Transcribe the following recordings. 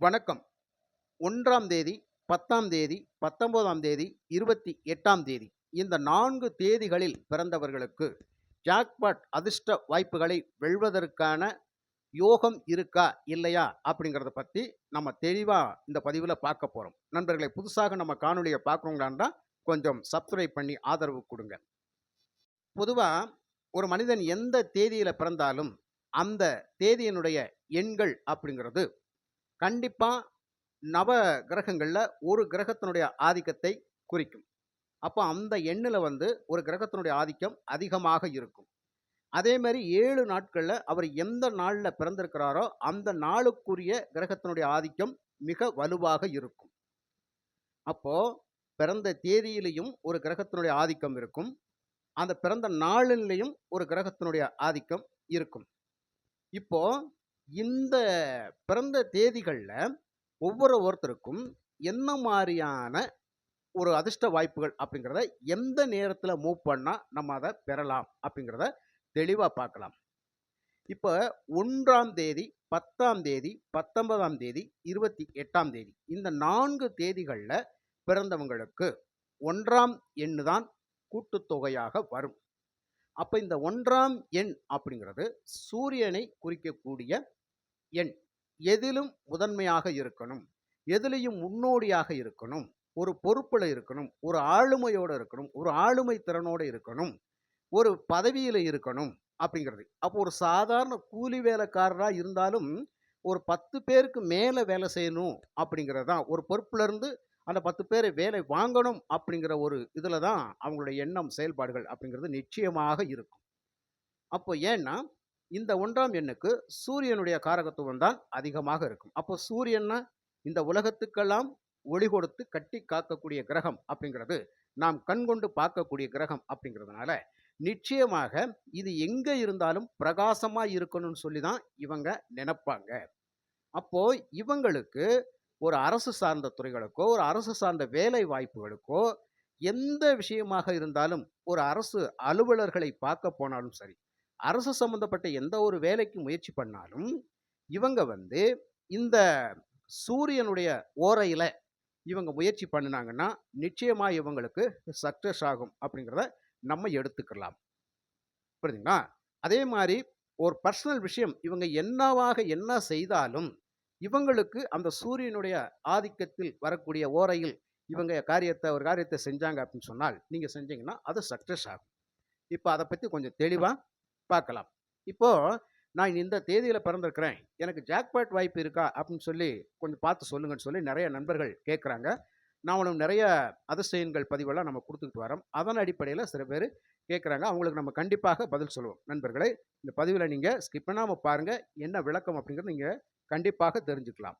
வணக்கம். ஒன்றாம் தேதி பத்தாம் தேதி பத்தொன்பதாம் தேதி இருபத்தி எட்டாம் தேதி இந்த நான்கு தேதிகளில் பிறந்தவர்களுக்கு ஜாக்பாட் அதிர்ஷ்ட வாய்ப்புகளை வெல்வதற்கான யோகம் இருக்கா இல்லையா அப்படிங்கிறத பற்றி நம்ம தெளிவாக இந்த பதிவில் பார்க்க போகிறோம் நண்பர்களை புதுசாக நம்ம காணொலியை பார்க்குறவங்களாண்டா கொஞ்சம் சப்ஸ்கிரைப் பண்ணி ஆதரவு கொடுங்க. பொதுவாக ஒரு மனிதன் எந்த தேதியில் பிறந்தாலும் அந்த தேதியினுடைய எண்கள் அப்படிங்கிறது கண்டிப்பாக நவ கிரகங்களில் ஒரு கிரகத்தினுடைய ஆதிக்கத்தை குறிக்கும். அப்போ அந்த எண்ணில் வந்து ஒரு கிரகத்தினுடைய ஆதிக்கம் அதிகமாக இருக்கும். அதே மாதிரி ஏழு நாட்களில் அவர் எந்த நாளில் பிறந்திருக்கிறாரோ அந்த நாளுக்குரிய கிரகத்தினுடைய ஆதிக்கம் மிக வலுவாக இருக்கும். அப்போது பிறந்த தேதியிலையும் ஒரு கிரகத்தினுடைய ஆதிக்கம் இருக்கும். அந்த பிறந்த நாளிலையும் ஒரு கிரகத்தினுடைய ஆதிக்கம் இருக்கும். இப்போது இந்த பிறந்த தேதிகளில் ஒவ்வொரு ஒருத்தருக்கும் என்ன மாதிரியான ஒரு அதிர்ஷ்ட வாய்ப்புகள் அப்படிங்கிறத எந்த நேரத்தில் மூவ் பண்ணால் நம்ம அதை பெறலாம் அப்படிங்கிறத தெளிவாக பார்க்கலாம். இப்போ ஒன்றாம் தேதி பத்தாம் தேதி பத்தொன்பதாம் தேதி இருபத்தி எட்டாம் தேதி இந்த நான்கு தேதிகளில் பிறந்தவங்களுக்கு ஒன்றாம் எண்ணு தான் கூட்டுத்தொகையாக வரும். அப்போ இந்த ஒன்றாம் எண் அப்படிங்கிறது சூரியனை குறிக்கக்கூடிய எண் எதிலும் முதன்மையாக இருக்கணும். எதிலையும் முன்னோடியாக இருக்கணும். ஒரு பொறுப்பில் இருக்கணும். ஒரு ஆளுமையோடு இருக்கணும். ஒரு ஆளுமை திறனோடு இருக்கணும். ஒரு பதவியில் இருக்கணும் அப்படிங்கிறது. அப்போ ஒரு சாதாரண கூலி வேலைக்காரராக இருந்தாலும் ஒரு பத்து பேருக்கு மேலே வேலை செய்யணும் அப்படிங்கிறது தான். ஒரு பொறுப்புலேருந்து அந்த பத்து பேரை வேலை வாங்கணும் அப்படிங்கிற ஒரு இதில் தான் அவங்களுடைய எண்ணம் செயல்பாடுகள் அப்படிங்கிறது நிச்சயமாக இருக்கும். அப்போ ஏன்னா இந்த ஒன்றாம் எண்ணுக்கு சூரியனுடைய காரகத்துவம் தான் அதிகமாக இருக்கும். அப்போ சூரியன்னா இந்த உலகத்துக்கெல்லாம் ஒளி கொடுத்து கட்டி காக்கக்கூடிய கிரகம் அப்படிங்கிறது நாம் கண்கொண்டு பார்க்கக்கூடிய கிரகம் அப்படிங்கிறதுனால நிச்சயமாக இது எங்கே இருந்தாலும் பிரகாசமாக இருக்கணும்னு சொல்லி தான் இவங்க நினைப்பாங்க. அப்போ இவங்களுக்கு ஒரு அரசு சார்ந்த துறைகளுக்கோ ஒரு அரசு சார்ந்த வேலை வாய்ப்புகளுக்கோ எந்த விஷயமாக இருந்தாலும் ஒரு அரசு அலுவலர்களை பார்க்க போனாலும் சரி அரசு சம்பந்தப்பட்ட எந்த ஒரு வேலைக்கு முயற்சி பண்ணாலும் இவங்க வந்து இந்த சூரியனுடைய ஓரையில் இவங்க முயற்சி பண்ணினாங்கன்னா நிச்சயமாக இவங்களுக்கு சக்ஸஸ் ஆகும் அப்படிங்கிறத நம்ம எடுத்துக்கலாம். புரியுதுங்களா? அதே மாதிரி ஒரு பர்சனல் விஷயம் இவங்க என்னவாக என்ன செய்தாலும் இவங்களுக்கு அந்த சூரியனுடைய ஆதிக்கத்தில் வரக்கூடிய ஓரையில் இவங்க காரியத்தை ஒரு காரியத்தை செஞ்சாங்க அப்படின்னு சொன்னால் நீங்கள் செஞ்சீங்கன்னா அது சக்ஸஸ் ஆகும். இப்போ அதை பற்றி கொஞ்சம் தெளிவாக பார்க்கலாம். இப்போது நான் இந்த தேதியில் பிறந்திருக்கிறேன். எனக்கு ஜாக்பாட் வாய்ப்பு இருக்கா? அப்படின்னு சொல்லி கொஞ்சம் பார்த்து சொல்லுங்கன்னு சொல்லி நிறைய நண்பர்கள் கேட்குறாங்க. நாமளும் நிறைய அதிசயங்கள் பதிவெல்லாம் நம்ம கொடுத்துக்கிட்டு வரோம். அதன் அடிப்படையில் சில பேர் கேட்குறாங்க. அவங்களுக்கு நம்ம கண்டிப்பாக பதில் சொல்லுவோம். நண்பர்களே இந்த பதிவில் நீங்கள் ஸ்கிப் பண்ணாமல் பாருங்கள் என்ன விளக்கம் அப்படிங்கிறது நீங்கள் கண்டிப்பாக தெரிஞ்சுக்கலாம்.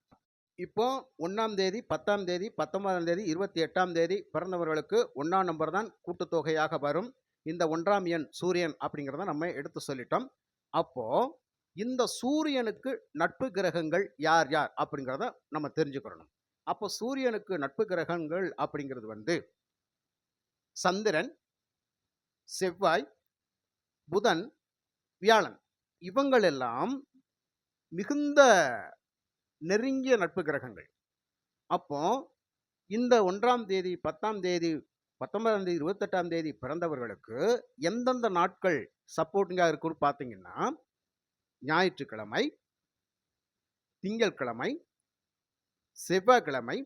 இப்போ ஒன்றாம் தேதி பத்தாம் தேதி பத்தொன்பதாம் தேதி இருபத்தி எட்டாம் தேதி பிறந்தவர்களுக்கு ஒன்றாம் நம்பர் தான் கூட்டுத்தொகையாக வரும். இந்த ஒன்றாம் எண் சூரியன் அப்படிங்கிறத நம்ம எடுத்து சொல்லிட்டோம். அப்போது இந்த சூரியனுக்கு நட்பு கிரகங்கள் யார் யார் அப்படிங்கிறத நம்ம தெரிஞ்சுக்கிறணும் அப்போ சூரியனுக்கு நட்பு கிரகங்கள் அப்படிங்கிறது வந்து சந்திரன் செவ்வாய் புதன் வியாழன். இவங்களெல்லாம் மிகுந்த நெருங்கிய நட்பு கிரகங்கள். அப்போ இந்த ஒன்றாம் தேதி பத்தாம் தேதி பத்தொன்பதாம் தேதி இருபத்தெட்டாம் தேதி பிறந்தவர்களுக்கு எந்தெந்த நாட்கள் சப்போர்ட்டிங்காக இருக்குன்னு பார்த்தீங்கன்னா ஞாயிற்றுக்கிழமை திங்கட்கிழமை செவ்வாய்க்கிழமை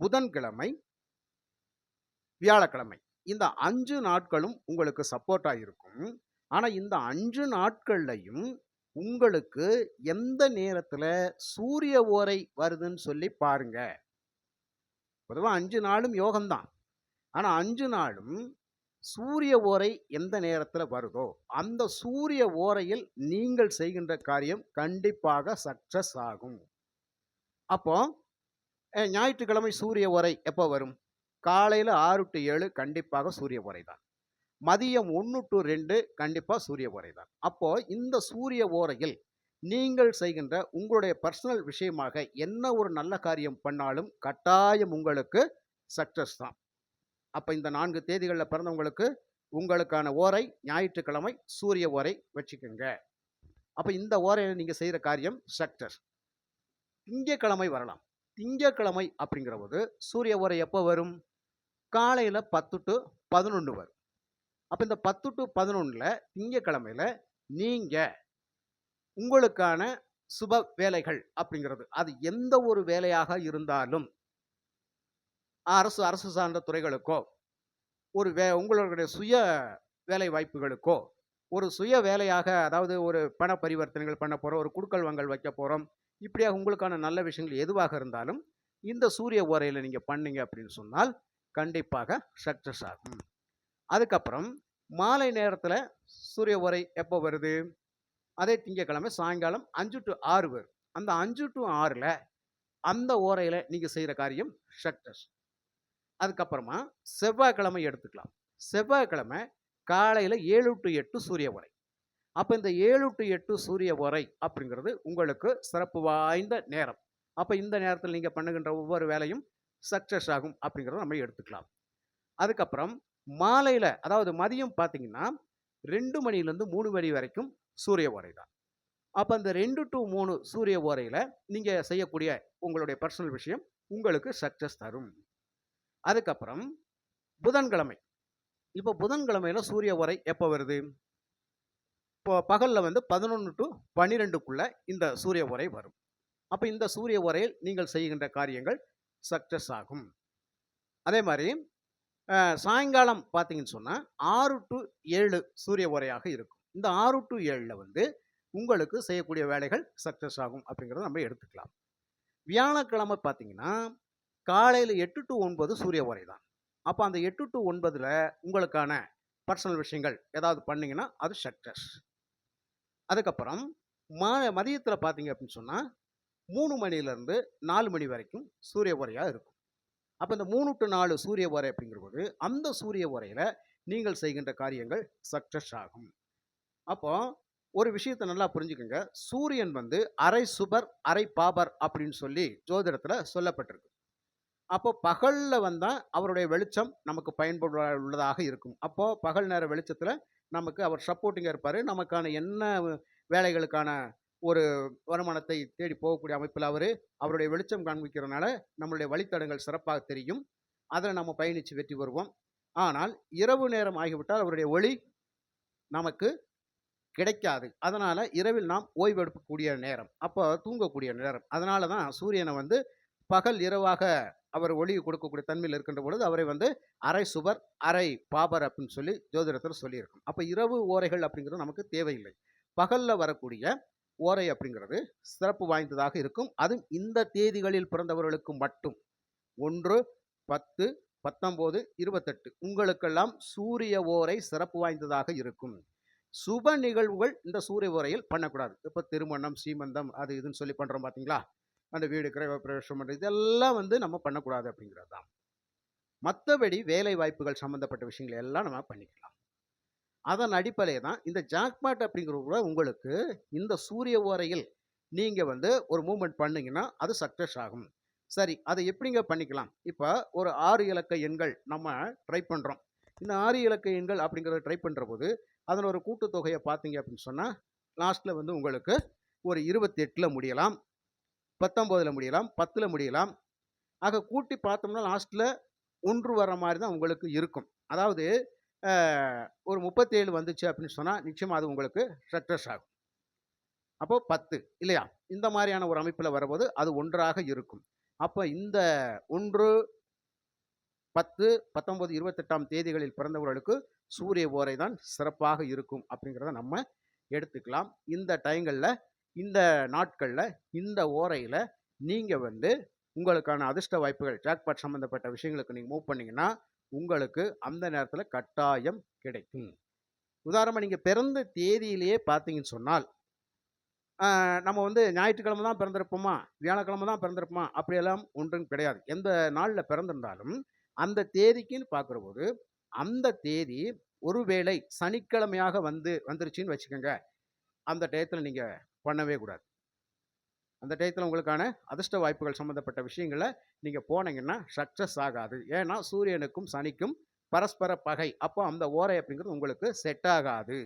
புதன்கிழமை வியாழக்கிழமை. இந்த அஞ்சு நாட்களும் உங்களுக்கு சப்போர்ட்டாக இருக்கும். ஆனால் இந்த அஞ்சு நாட்கள்லையும் உங்களுக்கு எந்த நேரத்தில் சூரிய ஓரை வருதுன்னு சொல்லி பாருங்க. பொதுவாக அஞ்சு நாளும் யோகம்தான். ஆனால் அஞ்சு நாளும் சூரிய ஓரை எந்த நேரத்தில் வருதோ அந்த சூரிய ஓரையில் நீங்கள் செய்கின்ற காரியம் கண்டிப்பாக சக்சஸ் ஆகும். அப்போ ஞாயிற்றுக்கிழமை சூரிய உரை எப்போ வரும்? காலையில் ஆறு டு ஏழு கண்டிப்பாக சூரிய உரை தான். மதியம் ஒன்று டு ரெண்டு கண்டிப்பாக சூரிய உரை தான். அப்போது இந்த சூரிய ஓரையில் நீங்கள் செய்கின்ற உங்களுடைய பர்சனல் விஷயமாக என்ன ஒரு நல்ல காரியம் பண்ணாலும் கட்டாயம் உங்களுக்கு சக்ஸஸ் தான். அப்போ இந்த நான்கு தேதிகளில் பிறந்தவங்களுக்கு உங்களுக்கான ஓரை ஞாயிற்றுக்கிழமை சூரிய ஓரை வச்சுக்கோங்க. அப்போ இந்த ஓரையில் நீங்கள் செய்கிற காரியம் சக்ஸஸ் திங்கக்கிழமை வரலாம். திங்கக்கிழமை அப்படிங்கிற போது சூரிய ஓரை எப்போ வரும்? காலையில் பத்து டு பதினொன்று வரும். அப்போ இந்த பத்து டு பதினொன்றில் திங்கக்கிழமையில் நீங்கள் உங்களுக்கான சுப வேலைகள் அப்படிங்கிறது அது எந்த ஒரு வேலையாக இருந்தாலும் அரசு அரசு சார்ந்த துறைகளுக்கோ ஒரு வே உங்களுடைய சுய வேலை வாய்ப்புகளுக்கோ ஒரு சுய வேலையாக அதாவது ஒரு பண பரிவர்த்தனைகள் பண்ண போகிறோம் ஒரு குடுக்கல் வாங்கல் வைக்க போகிறோம் இப்படியாக உங்களுக்கான நல்ல விஷயங்கள் எதுவாக இருந்தாலும் இந்த சூரிய ஓரையில் நீங்கள் பண்ணீங்க அப்படின்னு சொன்னால் கண்டிப்பாக சக்ஸஸ் ஆகும். அதுக்கப்புறம் மாலை நேரத்தில் சூரிய உரை எப்போ வருது? அதே திங்கக்கிழமை சாயங்காலம் அஞ்சு டு ஆறு வரும். அந்த அஞ்சு டு ஆறில் அந்த ஓரையில் நீங்கள் செய்கிற காரியம் சக்ஸஸ் அதுக்கப்புறமா செவ்வாய்க்கிழமை எடுத்துக்கலாம். செவ்வாய்க்கிழமை காலையில் ஏழு டு எட்டு சூரிய உரை. அப்போ இந்த ஏழு டு எட்டு சூரிய உரை அப்படிங்கிறது உங்களுக்கு சிறப்பு வாய்ந்த நேரம். அப்போ இந்த நேரத்தில் நீங்கள் பண்ணுகின்ற ஒவ்வொரு வேலையும் சக்ஸஸ் ஆகும் அப்படிங்கிறத நம்ம எடுத்துக்கலாம். அதுக்கப்புறம் மாலையில் அதாவது மதியம் பார்த்தீங்கன்னா ரெண்டு மணிலேருந்து மூணு மணி வரைக்கும் சூரிய உரை தான். அப்போ அந்த ரெண்டு டு மூணு சூரிய ஓரையில் நீங்கள் செய்யக்கூடிய உங்களுடைய பர்சனல் விஷயம் உங்களுக்கு சக்ஸஸ் தரும். அதுக்கப்புறம் புதன்கிழமை. இப்போ புதன்கிழமையில சூரிய உரை எப்போ வருது? இப்போ பகலில் வந்து பதினொன்று டு பன்னிரெண்டுக்குள்ளே இந்த சூரிய உரை வரும். அப்போ இந்த சூரிய உரையில் நீங்கள் செய்கின்ற காரியங்கள் சக்ஸஸ் ஆகும். அதே மாதிரி சாயங்காலம் பார்த்தீங்கன்னு சொன்னால் ஆறு டு ஏழு சூரிய உரையாக இருக்கும். இந்த ஆறு டு ஏழில் வந்து உங்களுக்கு செய்யக்கூடிய வேலைகள் சக்ஸஸ் ஆகும் அப்படிங்கிறத நம்ம எடுத்துக்கலாம். வியாழக்கிழமை பார்த்தீங்கன்னா காலையில் எட்டு டு ஒன்பது சூரிய உரை தான். அப்போ அந்த எட்டு டு ஒன்பதில் உங்களுக்கான பர்சனல் விஷயங்கள் ஏதாவது பண்ணீங்கன்னா அது சக்ஸஸ் அதுக்கப்புறம் மா மதியத்தில் பார்த்தீங்க அப்படின்னு சொன்னால் மூணு மணிலேருந்து நாலு மணி வரைக்கும் சூரிய உரையாக இருக்கும். அப்போ இந்த மூணு டு நாலு சூரிய உரை அப்படிங்கிறபோது அந்த சூரிய உரையில் நீங்கள் செய்கின்ற காரியங்கள் சக்ஸஸ் ஆகும். அப்போ ஒரு விஷயத்தை நல்லா புரிஞ்சுக்கோங்க. சூரியன் வந்து அரை சுபர் அரை பாபர் அப்படின்னு சொல்லி ஜோதிடத்தில் சொல்லப்பட்டிருக்கு. அப்போ பகலில் வந்தால் அவருடைய வெளிச்சம் நமக்கு பயன்பட உள்ளதாக இருக்கும். அப்போது பகல் நேர வெளிச்சத்தில் நமக்கு அவர் சப்போர்ட்டிங்காக இருப்பார். நமக்கான என்ன வேலைகளுக்கான ஒரு வருமானத்தை தேடி போகக்கூடிய அமைப்பில் அவர் அவருடைய வெளிச்சம் காண்பிக்கிறதுனால நம்மளுடைய வழித்தடங்கள் சிறப்பாக தெரியும். அதில் நம்ம பயணித்து வெற்றி பெறுவோம். ஆனால் இரவு நேரம் ஆகிவிட்டால் அவருடைய ஒளி நமக்கு கிடைக்காது. அதனால் இரவில் நாம் ஓய்வெடுக்கக்கூடிய நேரம். அப்போ தூங்கக்கூடிய நேரம். அதனால தான் சூரியனை வந்து பகல் இரவாக அவர் ஒளி கொடுக்கக்கூடிய தன்மையில் இருக்கின்ற பொழுது அவரை வந்து அரை சுவர் அரை பாபர் அப்படின்னு சொல்லி ஜோதிடத்தில் சொல்லியிருக்கும். அப்போ இரவு ஓரைகள் அப்படிங்கிறது நமக்கு தேவையில்லை. பகலில் வரக்கூடிய ஓரை அப்படிங்கிறது சிறப்பு வாய்ந்ததாக இருக்கும். அதுவும் இந்த தேதிகளில் பிறந்தவர்களுக்கு மட்டும். ஒன்று பத்து பத்தொம்போது இருபத்தெட்டு. உங்களுக்கெல்லாம் சூரிய ஓரை சிறப்பு வாய்ந்ததாக இருக்கும். சுப நிகழ்வுகள் இந்த சூரிய ஓரையில் பண்ணக்கூடாது. இப்போ திருமணம் சீமந்தம் அது இதுன்னு சொல்லி பண்ணுறோம் பார்த்தீங்களா அந்த வீடு கிரக பிரவேசம் பண்ணுறது இதெல்லாம் வந்து நம்ம பண்ணக்கூடாது அப்படிங்கிறது தான். மற்றபடி வேலை வாய்ப்புகள் சம்மந்தப்பட்ட விஷயங்கள் எல்லாம் நம்ம பண்ணிக்கலாம். அதன் அடிப்படையில் தான் இந்த ஜாக்பாட் அப்படிங்கிறது கூட உங்களுக்கு இந்த சூரிய ஓரையில் நீங்கள் வந்து ஒரு மூமெண்ட் பண்ணீங்கன்னா அது சக்ஸஸ் ஆகும். சரி அதை எப்படிங்க பண்ணிக்கலாம்? இப்போ ஒரு ஆறு இலக்க எண்கள் நம்ம ட்ரை பண்ணுறோம் இந்த ஆறு இலக்க எண்கள் அப்படிங்கிறத ட்ரை பண்ணுற போது அதில் ஒரு கூட்டுத்தொகையை பார்த்தீங்க அப்படின்னு சொன்னால் லாஸ்ட்டில் வந்து உங்களுக்கு ஒரு இருபத்தி எட்டில் முடியலாம். பத்தொம்போதில் முடியலாம் பத்தில் முடியலாம். ஆக கூட்டி பார்த்தோம்னா லாஸ்ட்டில் ஒன்று வர மாதிரி தான் உங்களுக்கு இருக்கும். அதாவது ஒரு முப்பத்தேழு வந்துச்சு அப்படின்னு சொன்னால் நிச்சயமாக அது உங்களுக்கு சக்ஸஸ் ஆகும். அப்போது பத்து இல்லையா? இந்த மாதிரியான ஒரு அமைப்பில் வரும்போது அது ஒன்றாக இருக்கும். அப்போ இந்த ஒன்று பத்து பத்தொம்போது இருபத்தெட்டாம் தேதிகளில் பிறந்தவர்களுக்கு சூரிய ஓரை தான் சிறப்பாக இருக்கும் அப்படிங்கிறத நம்ம எடுத்துக்கலாம். இந்த டைங்களில் இந்த நாட்களில் இந்த ஓரையில் நீங்கள் வந்து உங்களுக்கான அதிர்ஷ்ட வாய்ப்புகள் ஜாக்பாட் சம்மந்தப்பட்ட விஷயங்களுக்கு நீங்கள் மூவ் பண்ணிங்கன்னா உங்களுக்கு அந்த நேரத்தில் கட்டாயம் கிடைக்கும். உதாரணமாக நீங்கள் பிறந்த தேதியிலேயே பார்த்தீங்கன்னு சொன்னால் நம்ம வந்து ஞாயிற்றுக்கிழமை தான் பிறந்திருப்போமா? வியாழக்கிழமை தான் பிறந்திருப்போமா? அப்படியெல்லாம் ஒன்றும் கிடையாது. எந்த நாளில் பிறந்திருந்தாலும் அந்த தேதிக்குன்னு பார்க்குற போது அந்த தேதி ஒருவேளை சனிக்கிழமையாக வந்து வந்துருச்சுன்னு வச்சுக்கோங்க. அந்த டயத்தில் நீங்கள் பண்ணவே கூடாது. அந்த டயத்தில் உங்களுக்கான அதிர்ஷ்ட வாய்ப்புகள் சம்மந்தப்பட்ட விஷயங்களை நீங்கள் போனீங்கன்னா சக்ஸஸ் ஆகாது. ஏன்னா சூரியனுக்கும் சனிக்கும் பரஸ்பர பகை. அப்போ அந்த ஓரை அப்படிங்கிறது உங்களுக்கு செட் ஆகாது.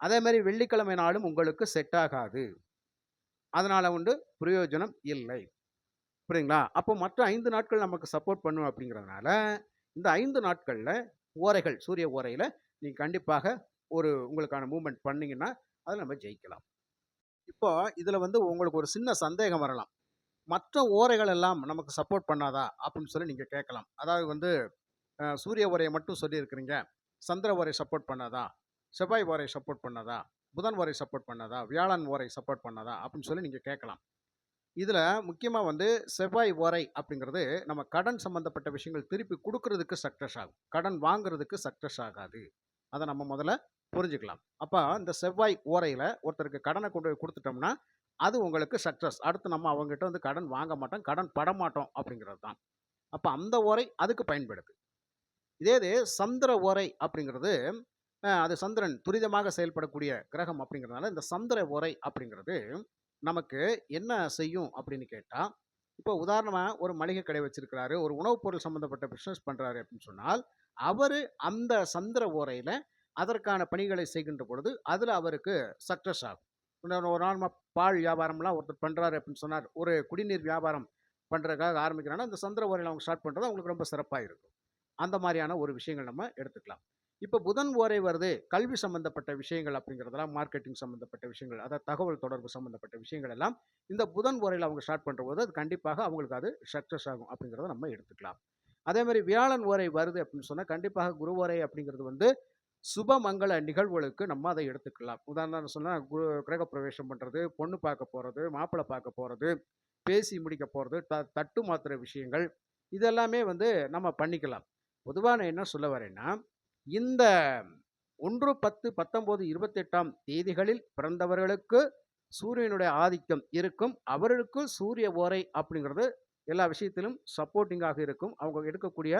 அதே மாதிரி வெள்ளிக்கிழமை நாளும் உங்களுக்கு செட் ஆகாது. அதனால் உண்டு பிரயோஜனம் இல்லை. புரியுங்களா அப்போ மற்ற ஐந்து நாட்கள் நமக்கு சப்போர்ட் பண்ணும் அப்படிங்கிறதுனால இந்த ஐந்து நாட்களில் ஓரைகள் சூரிய ஓரையில் நீங்கள் கண்டிப்பாக ஒரு உங்களுக்கான மூமெண்ட் பண்ணிங்கன்னா அதில் நம்ம ஜெயிக்கலாம். இப்போ இதில் வந்து உங்களுக்கு ஒரு சின்ன சந்தேகம் வரலாம். மற்ற ஓரைகள் எல்லாம் நமக்கு சப்போர்ட் பண்ணாதா? அப்படின்னு சொல்லி நீங்கள் கேட்கலாம். அதாவது வந்து சூரிய ஓரையை மட்டும் சொல்லியிருக்கிறீங்க. சந்திர ஓரை சப்போர்ட் பண்ணாதா? செவ்வாய் ஓரை சப்போர்ட் பண்ணாதா? புதன் ஓரை சப்போர்ட் பண்ணாதா? வியாழன் ஓரை சப்போர்ட் பண்ணாதா? அப்படின்னு சொல்லி நீங்கள் கேட்கலாம். இதில் முக்கியமாக வந்து செவ்வாய் ஓரை அப்படிங்கிறது நம்ம கடன் சம்மந்தப்பட்ட விஷயங்கள் திருப்பி கொடுக்கறதுக்கு சக்ஸஸ் ஆகும். கடன் வாங்குறதுக்கு சக்ஸஸ் ஆகாது. அதை நம்ம முதல்ல புரிஞ்சுக்கலாம். அப்போ இந்த செவ்வாய் ஓரையில் ஒருத்தருக்கு கடனை கொண்டு போய் கொடுத்துட்டோம்னா அது உங்களுக்கு சக்ஸஸ் அடுத்து நம்ம அவங்ககிட்ட வந்து கடன் வாங்க மாட்டோம் கடன் பட மாட்டோம் அப்படிங்கிறது தான். அப்போ அந்த ஓரை அதுக்கு பயன்படுது. இதே இது சந்திர ஓரை அப்படிங்கிறது அது சந்திரன் துரிதமாக செயல்படக்கூடிய கிரகம் அப்படிங்கிறதுனால இந்த சந்திர ஓரை அப்படிங்கிறது நமக்கு என்ன செய்யும் அப்படின்னு கேட்டால் இப்போ உதாரணமாக ஒரு மளிகை கடை வச்சிருக்கிறாரு ஒரு உணவுப் பொருள் சம்மந்தப்பட்ட பிஸ்னஸ் பண்ணுறாரு அப்படின்னு சொன்னால் அவர் அந்த சந்திர ஓரையில் அதற்கான பணிகளை செய்கின்ற பொழுது அதில் அவருக்கு சக்ஸஸ் ஆகும். ஒரு நாள் பால் வியாபாரம்லாம் ஒருத்தர் பண்ணுறாரு அப்படின்னு சொன்னார். ஒரு குடிநீர் வியாபாரம் பண்ணுறதுக்காக ஆரம்பிக்கிறாங்கன்னா அந்த சந்திர ஓரையில் அவங்க ஸ்டார்ட் பண்ணுறது அவங்களுக்கு ரொம்ப சிறப்பாக இருக்கும். அந்த மாதிரியான ஒரு விஷயங்கள் நம்ம எடுத்துக்கலாம். இப்போ புதன் ஓரை வருது கல்வி சம்பந்தப்பட்ட விஷயங்கள் அப்படிங்கிறதெல்லாம் மார்க்கெட்டிங் சம்மந்தப்பட்ட விஷயங்கள் அதாவது தகவல் தொடர்பு சம்மந்தப்பட்ட விஷயங்கள் எல்லாம் இந்த புதன் ஓரையில் அவங்க ஸ்டார்ட் பண்ணுற போது அது கண்டிப்பாக அவங்களுக்கு அது சக்ஸஸ் ஆகும் அப்படிங்கிறத நம்ம எடுத்துக்கலாம். அதே மாதிரி வியாழன் ஓரை வருது அப்படின்னு சொன்னால் கண்டிப்பாக குரு ஓரை அப்படிங்கிறது வந்து சுபமங்கள நிகழ்வுகளுக்கு நம்ம அதை எடுத்துக்கலாம். உதாரணம் சொன்னால் குரு கிரக பிரவேசம் பண்ணுறது பொண்ணு பார்க்க போகிறது மாப்பிள்ளை பார்க்க போகிறது பேசி முடிக்க போகிறது த தட்டு மாத்திர விஷயங்கள் இதெல்லாமே வந்து நம்ம பண்ணிக்கலாம். பொதுவாக நான் என்ன சொல்ல வரேன்னா இந்த ஒன்று பத்து பத்தொம்போது இருபத்தெட்டாம் தேதிகளில் பிறந்தவர்களுக்கு சூரியனுடைய ஆதிக்கம் இருக்கும். அவர்களுக்கு சூரிய ஓரை அப்படிங்கிறது எல்லா விஷயத்திலும் சப்போர்ட்டிங்காக இருக்கும். அவங்க எடுக்கக்கூடிய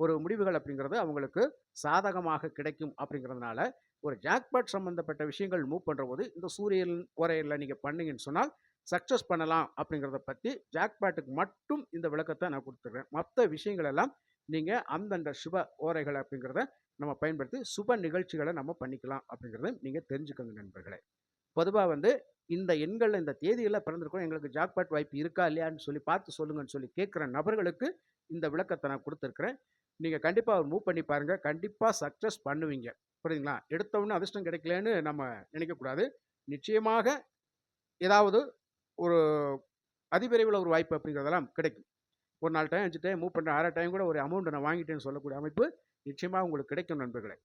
ஒரு முடிவுகள் அப்படிங்கிறது அவங்களுக்கு சாதகமாக கிடைக்கும் அப்படிங்கிறதுனால ஒரு ஜாக்பாட் சம்மந்தப்பட்ட விஷயங்கள் மூவ் பண்ணுற போது இந்த சூரியன் உரையில் நீங்கள் பண்ணுங்கன்னு சொன்னால் சக்ஸஸ் பண்ணலாம் அப்படிங்கிறத பற்றி ஜாக்பாட்டுக்கு மட்டும் இந்த விளக்கத்தை நான் கொடுத்துருக்கேன் மற்ற விஷயங்கள் எல்லாம் நீங்கள் அந்தந்த சுப ஓரைகள் அப்படிங்கிறத நம்ம பயன்படுத்தி சுப நிகழ்ச்சிகளை நம்ம பண்ணிக்கலாம் அப்படிங்கிறத நீங்கள் தெரிஞ்சுக்கோங்க நண்பர்களே. பொதுவாக வந்து இந்த எண்களில் இந்த தேதியில் பிறந்திருக்கோம் எங்களுக்கு ஜாக்பாட் வாய்ப்பு இருக்கா இல்லையான்னு சொல்லி பார்த்து சொல்லுங்கன்னு சொல்லி கேட்குற நபர்களுக்கு இந்த விளக்கத்தை நான் கொடுத்துருக்குறேன். நீங்கள் கண்டிப்பாக மூவ் பண்ணி பாருங்கள் கண்டிப்பாக சக்ஸஸ் பண்ணுவீங்க. புரியுதுங்களா? எடுத்தவுடனே அதிர்ஷ்டம் கிடைக்கலன்னு நம்ம நினைக்கக்கூடாது. நிச்சயமாக ஏதாவது ஒரு அதிவிரைவில் ஒரு வாய்ப்பு அப்படிங்கிறதெல்லாம் கிடைக்கும். ஒரு நாலு டைம் அஞ்சு டைம் மூவ் பண்ணுற ஆறு டைம் கூட ஒரு அமௌண்ட்டை நான் வாங்கிட்டேன்னு சொல்லக்கூடிய அமைப்பு நிச்சயமாக உங்களுக்கு கிடைக்கும் நண்பர்களே.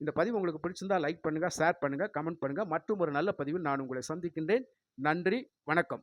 இந்த பதிவு உங்களுக்கு பிடிச்சிருந்தா லைக் பண்ணுங்கள் ஷேர் பண்ணுங்கள் கமெண்ட் பண்ணுங்கள் மற்றும் ஒரு நல்ல பதிவில் நான் உங்களை சந்திக்கின்றேன். நன்றி வணக்கம்.